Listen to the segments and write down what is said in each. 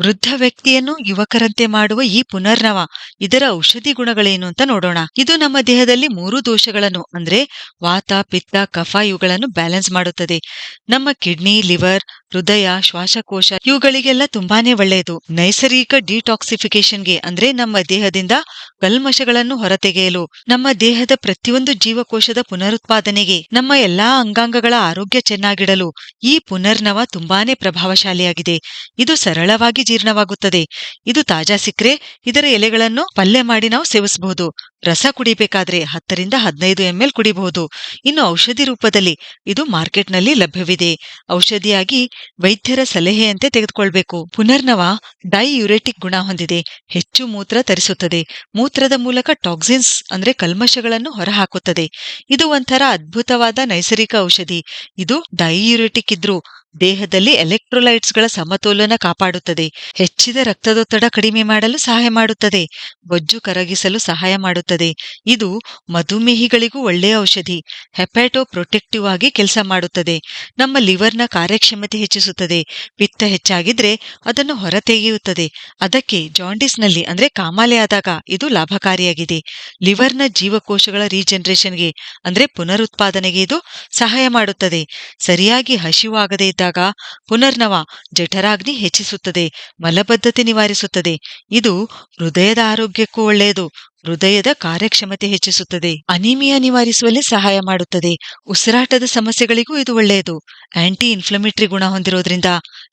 ವೃದ್ಧ ವ್ಯಕ್ತಿಯನ್ನು ಯುವಕರಂತೆ ಮಾಡುವ ಈ ಪುನರ್ನವ, ಇದರ ಔಷಧಿ ಗುಣಗಳೇನು ಅಂತ ನೋಡೋಣ. ಇದು ನಮ್ಮ ದೇಹದಲ್ಲಿ ಮೂರು ದೋಷಗಳನ್ನು, ಅಂದ್ರೆ ವಾತ, ಪಿತ್ತ, ಕಫ ಇವುಗಳನ್ನು ಬ್ಯಾಲೆನ್ಸ್ ಮಾಡುತ್ತದೆ. ನಮ್ಮ ಕಿಡ್ನಿ, ಲಿವರ್, ಹೃದಯ, ಶ್ವಾಸಕೋಶ ಇವುಗಳಿಗೆಲ್ಲ ತುಂಬಾನೇ ಒಳ್ಳೆಯದು. ನೈಸರ್ಗಿಕ ಡಿಟಾಕ್ಸಿಫಿಕೇಶನ್ಗೆ ಅಂದ್ರೆ ನಮ್ಮ ದೇಹದಿಂದ ಕಲ್ಮಶಗಳನ್ನು ಹೊರತೆಗೆಯಲು, ನಮ್ಮ ದೇಹದ ಪ್ರತಿಯೊಂದು ಜೀವಕೋಶದ ಪುನರುತ್ಪಾದನೆಗೆ, ನಮ್ಮ ಎಲ್ಲಾ ಅಂಗಾಂಗಗಳ ಆರೋಗ್ಯ ಚೆನ್ನಾಗಿಡಲು ಈ ಪುನರ್ನವ ತುಂಬಾನೇ ಪ್ರಭಾವಶಾಲಿಯಾಗಿದೆ. ಇದು ಸರಳವಾಗಿ ಜೀರ್ಣವಾಗುತ್ತದೆ. ಇದು ತಾಜಾ ಸಿಕ್ರೆ ಇದರ ಎಲೆಗಳನ್ನು ಪಲ್ಯ ಮಾಡಿ ನಾವು ಸೇವಿಸಬಹುದು. ರಸ ಕುಡಿಬೇಕಾದ್ರೆ ಹತ್ತರಿಂದ ಹದಿನೈದು ಎಂಎಲ್ ಕುಡಿಬಹುದು. ಇನ್ನು ಔಷಧಿ ರೂಪದಲ್ಲಿ ಇದು ಮಾರ್ಕೆಟ್ನಲ್ಲಿ ಲಭ್ಯವಿದೆ. ಔಷಧಿಯಾಗಿ ವೈದ್ಯರ ಸಲಹೆಯಂತೆ ತೆಗೆದುಕೊಳ್ಬೇಕು. ಪುನರ್ನವ ಡೈಯುರೆಟಿಕ್ ಗುಣ ಹೊಂದಿದೆ. ಹೆಚ್ಚು ಮೂತ್ರ ತರಿಸುತ್ತದೆ. ಮೂತ್ರದ ಮೂಲಕ ಟಾಕ್ಸಿನ್ಸ್ ಅಂದ್ರೆ ಕಲ್ಮಶಗಳನ್ನು ಹೊರಹಾಕುತ್ತದೆ. ಇದು ಒಂಥರ ಅದ್ಭುತವಾದ ನೈಸರ್ಗಿಕ ಔಷಧಿ. ಇದು ಡೈಯುರೆಟಿಕ್ ಇದ್ರೂ ದೇಹದಲ್ಲಿ ಎಲೆಕ್ಟ್ರೋಲೈಟ್ಸ್ಗಳ ಸಮತೋಲನ ಕಾಪಾಡುತ್ತದೆ. ಹೆಚ್ಚಿದ ರಕ್ತದೊತ್ತಡ ಕಡಿಮೆ ಮಾಡಲು ಸಹಾಯ ಮಾಡುತ್ತದೆ. ಬೊಜ್ಜು ಕರಗಿಸಲು ಸಹಾಯ ಮಾಡುತ್ತದೆ. ಇದು ಮಧುಮೇಹಿಗಳಿಗೂ ಒಳ್ಳೆಯ ಔಷಧಿ. ಹೆಪ್ಯಾಟೋ ಪ್ರೊಟೆಕ್ಟಿವ್ ಆಗಿ ಕೆಲಸ ಮಾಡುತ್ತದೆ. ನಮ್ಮ ಲಿವರ್ನ ಕಾರ್ಯಕ್ಷಮತೆ ಹೆಚ್ಚಿಸುತ್ತದೆ. ಪಿತ್ತ ಹೆಚ್ಚಾಗಿದ್ರೆ ಅದನ್ನು ಹೊರತೆಗೆಯುತ್ತದೆ. ಅದಕ್ಕೆ ಜಾಂಡಿಸ್ನಲ್ಲಿ ಅಂದ್ರೆ ಕಾಮಾಲೆ ಆದಾಗ ಇದು ಲಾಭಕಾರಿಯಾಗಿದೆ. ಲಿವರ್ನ ಜೀವಕೋಶಗಳ ರೀಜನರೇಷನ್ಗೆ ಅಂದ್ರೆ ಪುನರುತ್ಪಾದನೆಗೆ ಇದು ಸಹಾಯ ಮಾಡುತ್ತದೆ. ಸರಿಯಾಗಿ ಹಸಿವಾಗದೇ ಇದ್ದಾಗ ಪುನರ್ನವ ಜಠರಾಗ್ನಿ ಹೆಚ್ಚಿಸುತ್ತದೆ, ಮಲಬದ್ಧತೆ ನಿವಾರಿಸುತ್ತದೆ. ಇದು ಹೃದಯದ ಆರೋಗ್ಯಕ್ಕೂ ಒಳ್ಳೆಯದು, ಹೃದಯದ ಕಾರ್ಯಕ್ಷಮತೆ ಹೆಚ್ಚಿಸುತ್ತದೆ. ಅನಿಮಿಯಾ ನಿವಾರಿಸುವಲ್ಲಿ ಸಹಾಯ ಮಾಡುತ್ತದೆ. ಉಸಿರಾಟದ ಸಮಸ್ಯೆಗಳಿಗೂ ಇದು ಒಳ್ಳೆಯದು. ಆಂಟಿ ಇನ್ಫ್ಲಮೇಟರಿ ಗುಣ ಹೊಂದಿರೋದ್ರಿಂದ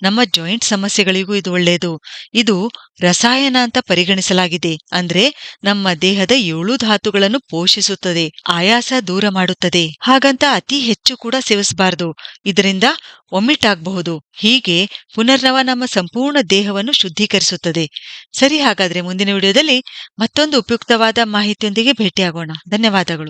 ನಮ್ಮ ಜಾಯಿಂಟ್ ಸಮಸ್ಯೆಗಳಿಗೂ ಇದು ಒಳ್ಳೆಯದು. ಇದು ರಸಾಯನ ಅಂತ ಪರಿಗಣಿಸಲಾಗಿದೆ. ಅಂದ್ರೆ ನಮ್ಮ ದೇಹದ ಏಳು ಧಾತುಗಳನ್ನು ಪೋಷಿಸುತ್ತದೆ, ಆಯಾಸ ದೂರ ಮಾಡುತ್ತದೆ. ಹಾಗಂತ ಅತಿ ಹೆಚ್ಚು ಕೂಡ ಸೇವಿಸಬಾರದು. ಇದರಿಂದ ಒಮಿಟ್ ಆಗಬಹುದು. ಹೀಗೆ ಪುನರ್ನವ ನಮ್ಮ ಸಂಪೂರ್ಣ ದೇಹವನ್ನು ಶುದ್ಧೀಕರಿಸುತ್ತದೆ. ಸರಿ ಹಾಗಾದ್ರೆ ಮುಂದಿನ ವಿಡಿಯೋದಲ್ಲಿ ಮತ್ತೊಂದು ಉಪಯುಕ್ತವಾದ ಮಾಹಿತಿಯೊಂದಿಗೆ ಭೇಟಿಯಾಗೋಣ. ಧನ್ಯವಾದಗಳು.